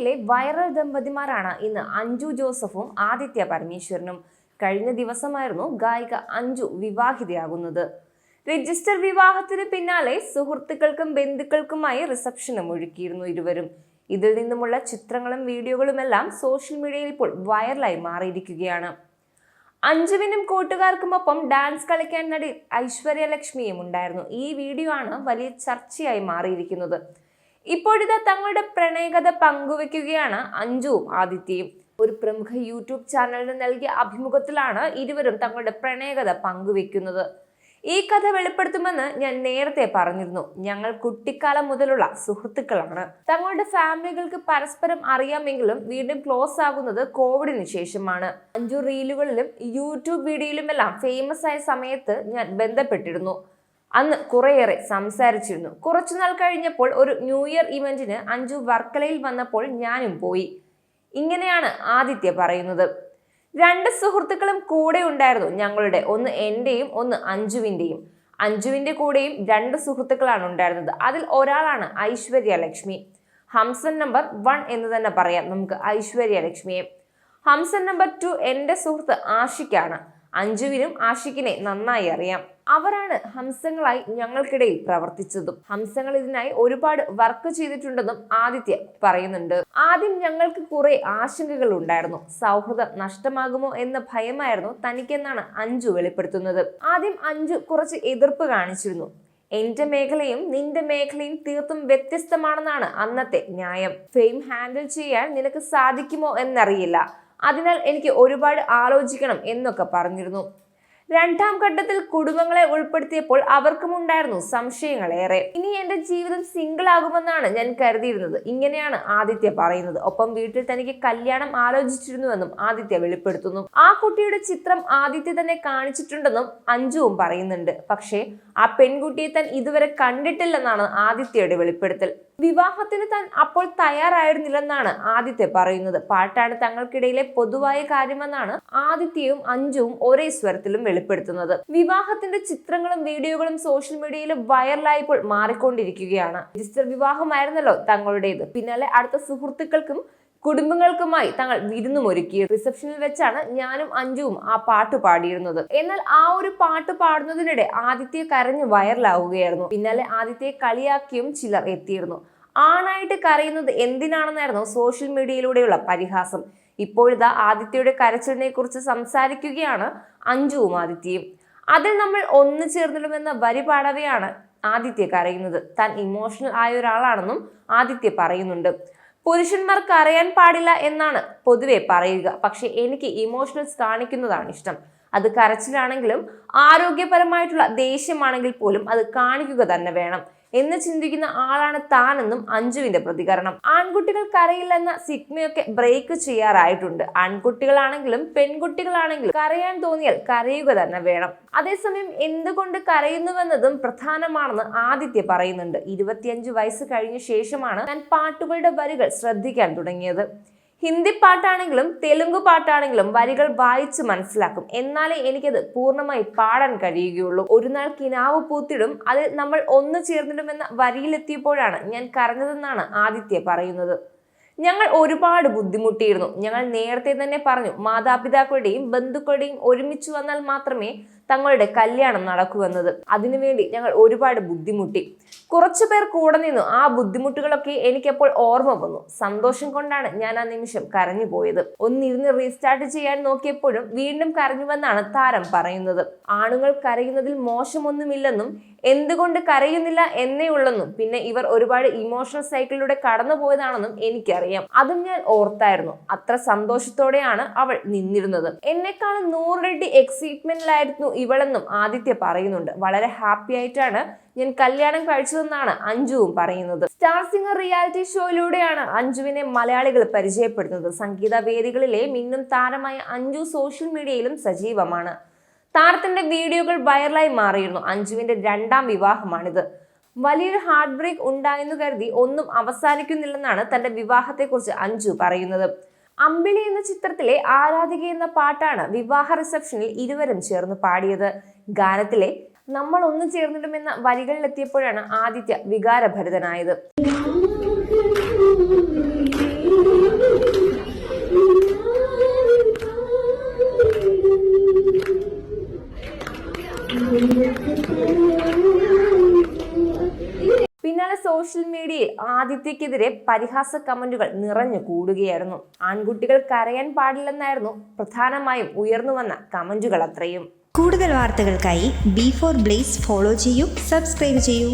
മീഡിയയിലെ വൈറൽ ദമ്പതിമാരാണ് ഇന്ന് അഞ്ജു ജോസഫും ആദിത്യ പരമേശ്വരനും. കഴിഞ്ഞ ദിവസമായിരുന്നു ഗായിക അഞ്ജു വിവാഹിതയാകുന്നത്. രജിസ്റ്റർ വിവാഹത്തിന് പിന്നാലെ സുഹൃത്തുക്കൾക്കും ബന്ധുക്കൾക്കുമായി റിസപ്ഷനും ഒരുക്കിയിരുന്നു ഇരുവരും. ഇതിൽ നിന്നുമുള്ള ചിത്രങ്ങളും വീഡിയോകളുമെല്ലാം സോഷ്യൽ മീഡിയയിൽ ഇപ്പോൾ വൈറലായി മാറിയിരിക്കുകയാണ്. അഞ്ജുവിനും കൂട്ടുകാർക്കുമൊപ്പം ഡാൻസ് കളിക്കാൻ നടി ഐശ്വര്യ ലക്ഷ്മിയും ഉണ്ടായിരുന്നു. ഈ വീഡിയോ ആണ് വലിയ ചർച്ചയായി മാറിയിരിക്കുന്നത്. ഇപ്പോഴിതാ തങ്ങളുടെ പ്രണയകഥ പങ്കുവെക്കുകയാണ് അഞ്ജുവും ആദിത്യയും. ഒരു പ്രമുഖ യൂട്യൂബ് ചാനലിന് നൽകിയ അഭിമുഖത്തിലാണ് ഇരുവരും തങ്ങളുടെ പ്രണയകഥ പങ്കുവെക്കുന്നത്. ഈ കഥ വെളിപ്പെടുത്തുമെന്ന് ഞാൻ നേരത്തെ പറഞ്ഞിരുന്നു. ഞങ്ങൾ കുട്ടിക്കാലം മുതലുള്ള സുഹൃത്തുക്കളാണ്. തങ്ങളുടെ ഫാമിലികൾക്ക് പരസ്പരം അറിയാമെങ്കിലും വീണ്ടും ക്ലോസ് ആകുന്നത് കോവിഡിന് ശേഷമാണ്. അഞ്ചു റീലുകളിലും യൂട്യൂബ് വീഡിയോയിലുമെല്ലാം ഫേമസ് ആയ സമയത്ത് ഞാൻ ബന്ധപ്പെട്ടിരുന്നു. അന്ന് കുറേയേറെ സംസാരിച്ചിരുന്നു. കുറച്ചുനാൾ കഴിഞ്ഞപ്പോൾ ഒരു ന്യൂ ഇയർ ഇവന്റിന് അഞ്ചു വർക്കലയിൽ വന്നപ്പോൾ ഞാനും പോയി. ഇങ്ങനെയാണ് ആദിത്യ പറയുന്നത്. രണ്ട് സുഹൃത്തുക്കളും കൂടെ ഉണ്ടായിരുന്നു ഞങ്ങളുടെ. ഒന്ന് എന്റെയും ഒന്ന് അഞ്ജുവിന്റെയും അഞ്ജുവിന്റെ കൂടെയും രണ്ട് സുഹൃത്തുക്കളാണ് ഉണ്ടായിരുന്നത്. അതിൽ ഒരാളാണ് ഐശ്വര്യ ലക്ഷ്മി. ഹംസൻ നമ്പർ വൺ എന്ന് തന്നെ പറയാം നമുക്ക് ഐശ്വര്യ ലക്ഷ്മിയെ. ഹംസൻ നമ്പർ ടു എന്റെ സുഹൃത്ത് ആഷിക്കാണ്. അഞ്ജുവിനും ആഷിക്കിനെ നന്നായി അറിയാം. അവരാണ് ഹംസങ്ങളായി ഞങ്ങൾക്കിടയിൽ പ്രവർത്തിച്ചതും. ഹംസങ്ങൾ ഇതിനായി ഒരുപാട് വർക്ക് ചെയ്തിട്ടുണ്ടെന്നും ആദിത്യ പറയുന്നുണ്ട്. ആദ്യം ഞങ്ങൾക്ക് കുറെ ആശങ്കകൾ ഉണ്ടായിരുന്നു. സൗഹൃദം നഷ്ടമാകുമോ എന്ന ഭയമായിരുന്നു തനിക്കെന്നാണ് അഞ്ജു വെളിപ്പെടുത്തുന്നത്. ആദ്യം അഞ്ജു കുറച്ച് എതിർപ്പ് കാണിച്ചിരുന്നു. എന്റെ മേഖലയും നിന്റെ മേഖലയും തീർത്തും വ്യത്യസ്തമാണെന്നാണ് അന്നത്തെ ന്യായം. ഫെയിം ഹാൻഡിൽ ചെയ്യാൻ നിനക്ക് സാധിക്കുമോ എന്നറിയില്ല. അതിനാൽ എനിക്ക് ഒരുപാട് ആലോചിക്കണം എന്നൊക്കെ പറഞ്ഞിരുന്നു. രണ്ടാം ഘട്ടത്തിൽ കുടുംബങ്ങളെ ഉൾപ്പെടുത്തിയപ്പോൾ അവർക്കും ഉണ്ടായിരുന്നു സംശയങ്ങളേറെ. ഇനി എന്റെ ജീവിതം സിംഗിൾ ആകുമെന്നാണ് ഞാൻ കരുതിയിരുന്നത്. ഇങ്ങനെയാണ് ആദിത്യ പറയുന്നത്. ഒപ്പം വീട്ടിൽ തനിക്ക് കല്യാണം ആലോചിച്ചിരുന്നുവെന്നും ആദിത്യ വെളിപ്പെടുത്തുന്നു. ആ കുട്ടിയുടെ ചിത്രം ആദിത്യ തന്നെ കാണിച്ചിട്ടുണ്ടെന്നും അഞ്ജുവും പറയുന്നുണ്ട്. പക്ഷേ ആ പെൺകുട്ടിയെ താൻ ഇതുവരെ കണ്ടിട്ടില്ലെന്നാണ് ആദിത്യയുടെ വെളിപ്പെടുത്തൽ. വിവാഹത്തിന് താൻ അപ്പോൾ തയ്യാറായിരുന്നില്ലെന്നാണ് ആദിത്യ പറയുന്നത്. പാട്ടാണ് തങ്ങൾക്കിടയിലെ പൊതുവായ കാര്യമെന്നാണ് ആദിത്യയും അഞ്ജുവും ഒരേ സ്വരത്തിലും വെളിപ്പെടുത്തുന്നത്. വിവാഹത്തിന്റെ ചിത്രങ്ങളും വീഡിയോകളും സോഷ്യൽ മീഡിയയിൽ വൈറലായപ്പോൾ മാറിക്കൊണ്ടിരിക്കുകയാണ്. രജിസ്റ്റർ വിവാഹമായിരുന്നല്ലോ തങ്ങളുടേത്. പിന്നാലെ അടുത്ത സുഹൃത്തുക്കൾക്കും കുടുംബങ്ങൾക്കുമായി തങ്ങൾ വിരുന്നുമൊരുക്കി റിസപ്ഷനിൽ വെച്ചാണ് ഞാനും അഞ്ജുവും ആ പാട്ട് പാടിയിരുന്നത്. എന്നാൽ ആ ഒരു പാട്ട് പാടുന്നതിനിടെ ആദിത്യ കരഞ്ഞ് വൈറലാവുകയായിരുന്നു. പിന്നാലെ ആദിത്യയെ കളിയാക്കിയും ചിലർ എത്തിയിരുന്നു. ആണായിട്ട് കരയുന്നത് എന്തിനാണെന്നായിരുന്നു സോഷ്യൽ മീഡിയയിലൂടെയുള്ള പരിഹാസം. ഇപ്പോഴിതാ ആദിത്യയുടെ കരച്ചിലിനെ കുറിച്ച് സംസാരിക്കുകയാണ് അഞ്ജുവും ആദിത്യയും. അതിൽ നമ്മൾ ഒന്നു ചേർന്നിടുമെന്ന വരി പാടവയാണ് ആദിത്യ കരയുന്നത്. താൻ ഇമോഷണൽ ആയ ഒരാളാണെന്നും ആദിത്യ പറയുന്നുണ്ട്. പുരുഷന്മാർക്ക് അറിയാൻ പാടില്ല എന്നാണ് പൊതുവെ പറയുക. പക്ഷെ എനിക്ക് ഇമോഷണൽസ് കാണിക്കുന്നതാണ് ഇഷ്ടം. അത് കരച്ചിലാണെങ്കിലും ആരോഗ്യപരമായിട്ടുള്ള ദേഷ്യമാണെങ്കിൽ പോലും അത് കാണിക്കുക തന്നെ വേണം. എന്ന് ചിന്തിക്കുന്ന ആളാണ് താനെന്നും അഞ്ജുവിന്റെ പ്രതികരണം. ആൺകുട്ടികൾ കരയില്ലെന്ന സിഗ്മയൊക്കെ ബ്രേക്ക് ചെയ്യാറായിട്ടുണ്ട്. ആൺകുട്ടികളാണെങ്കിലും പെൺകുട്ടികളാണെങ്കിലും കരയാൻ തോന്നിയാൽ കരയുക തന്നെ വേണം. അതേസമയം എന്തുകൊണ്ട് കരയുന്നുവെന്നതും പ്രധാനമാണെന്ന് ആദിത്യ പറയുന്നുണ്ട്. ഇരുപത്തിയഞ്ച് വയസ്സ് കഴിഞ്ഞ ശേഷമാണ് താൻ പാട്ടുകളുടെ വരികൾ ശ്രദ്ധിക്കാൻ തുടങ്ങിയത്. ഹിന്ദി പാട്ടാണെങ്കിലും തെലുങ്ക് പാട്ടാണെങ്കിലും വരികൾ വായിച്ച് മനസ്സിലാക്കും. എന്നാലേ എനിക്കത് പൂർണമായി പാടാൻ കഴിയുകയുള്ളൂ. ഒരു നാൾ കിനാവ് പൂത്തിടും അതിൽ നമ്മൾ ഒന്ന് ചേർന്നിടുമെന്ന വരിയിലെത്തിയപ്പോഴാണ് ഞാൻ കരഞ്ഞതെന്നാണ് ആദിത്യ പറയുന്നത്. ഞങ്ങൾ ഒരുപാട് ബുദ്ധിമുട്ടിയിരുന്നു. ഞങ്ങൾ നേരത്തെ തന്നെ പറഞ്ഞു മാതാപിതാക്കളുടെയും ബന്ധുക്കളുടെയും ഒരുമിച്ച് വന്നാൽ മാത്രമേ തങ്ങളുടെ കല്യാണം നടക്കുമെന്നത്. അതിനുവേണ്ടി ഞങ്ങൾ ഒരുപാട് ബുദ്ധിമുട്ടി. കുറച്ചു പേർ കൂടെ നിന്നു. ആ ബുദ്ധിമുട്ടുകളൊക്കെ എനിക്കപ്പോൾ ഓർമ്മ വന്നു. സന്തോഷം കൊണ്ടാണ് ഞാൻ ആ നിമിഷം കരഞ്ഞു പോയത്. ഒന്നിരുന്ന് റീസ്റ്റാർട്ട് ചെയ്യാൻ നോക്കിയപ്പോഴും വീണ്ടും കരഞ്ഞുവെന്നാണ് താരം പറയുന്നത്. ആണുങ്ങൾ കരയുന്നതിൽ മോശമൊന്നുമില്ലെന്നും എന്തുകൊണ്ട് കരയുന്നില്ല എന്നേ ഉള്ളെന്നും പിന്നെ ഇവർ ഒരുപാട് ഇമോഷണൽ സൈക്കിളിലൂടെ കടന്നു പോയതാണെന്നും എനിക്കറിയാം. അതും ഞാൻ ഓർത്തായിരുന്നു. അത്ര സന്തോഷത്തോടെയാണ് അവൾ നിന്നിരുന്നത്. എന്നെക്കാളും നൂറിരട്ടി എക്സൈറ്റ്മെന്റിലായിരുന്നു ഇവളെന്നും ആദിത്യ പറയുന്നുണ്ട്. വളരെ ഹാപ്പി ആയിട്ടാണ് ഞാൻ കല്യാണം കഴിച്ചതെന്നാണ് അഞ്ജുവും പറയുന്നത്. സ്റ്റാർ സിംഗർ റിയാലിറ്റി ഷോയിലൂടെയാണ് അഞ്ജുവിനെ മലയാളികൾ പരിചയപ്പെടുന്നത്. സംഗീത വേദികളിലെ മിന്നും താരമായ അഞ്ജു സോഷ്യൽ മീഡിയയിലും സജീവമാണ്. താരത്തിന്റെ വീഡിയോകൾ വൈറലായി മാറിയിരുന്നു. അഞ്ജുവിന്റെ രണ്ടാം വിവാഹമാണിത്. വലിയൊരു ഹാർട്ട് ബ്രേക്ക് ഉണ്ടായെന്ന് കരുതി ഒന്നും അവസാനിക്കുന്നില്ലെന്നാണ് തന്റെ വിവാഹത്തെക്കുറിച്ച് അഞ്ജു പറയുന്നത്. അമ്പിളി എന്ന ചിത്രത്തിലെ ആരാധിക എന്ന പാട്ടാണ് വിവാഹ റിസപ്ഷനിൽ ഇരുവരും ചേർന്ന് പാടിയത് ഗാനത്തിലെ നമ്മൾ ഒന്ന് ചേർന്നിടുമെന്ന വരികളിലെത്തിയപ്പോഴാണ് ആദിത്യ വികാരഭരിതനായത് Thank you. സോഷ്യൽ മീഡിയയിൽ ആദിത്യക്കെതിരെ പരിഹാസ കമന്റുകൾ നിറഞ്ഞു കൂടുകയായിരുന്നു. ആൺകുട്ടികൾ കരയാൻ പാടില്ലെന്നായിരുന്നു പ്രധാനമായും ഉയർന്നു വന്ന കമന്റുകൾ അത്രയും. കൂടുതൽ വാർത്തകൾക്കായി ബി ഫോർ ബ്ലേസ് ഫോളോ ചെയ്യൂ സബ്സ്ക്രൈബ് ചെയ്യൂ.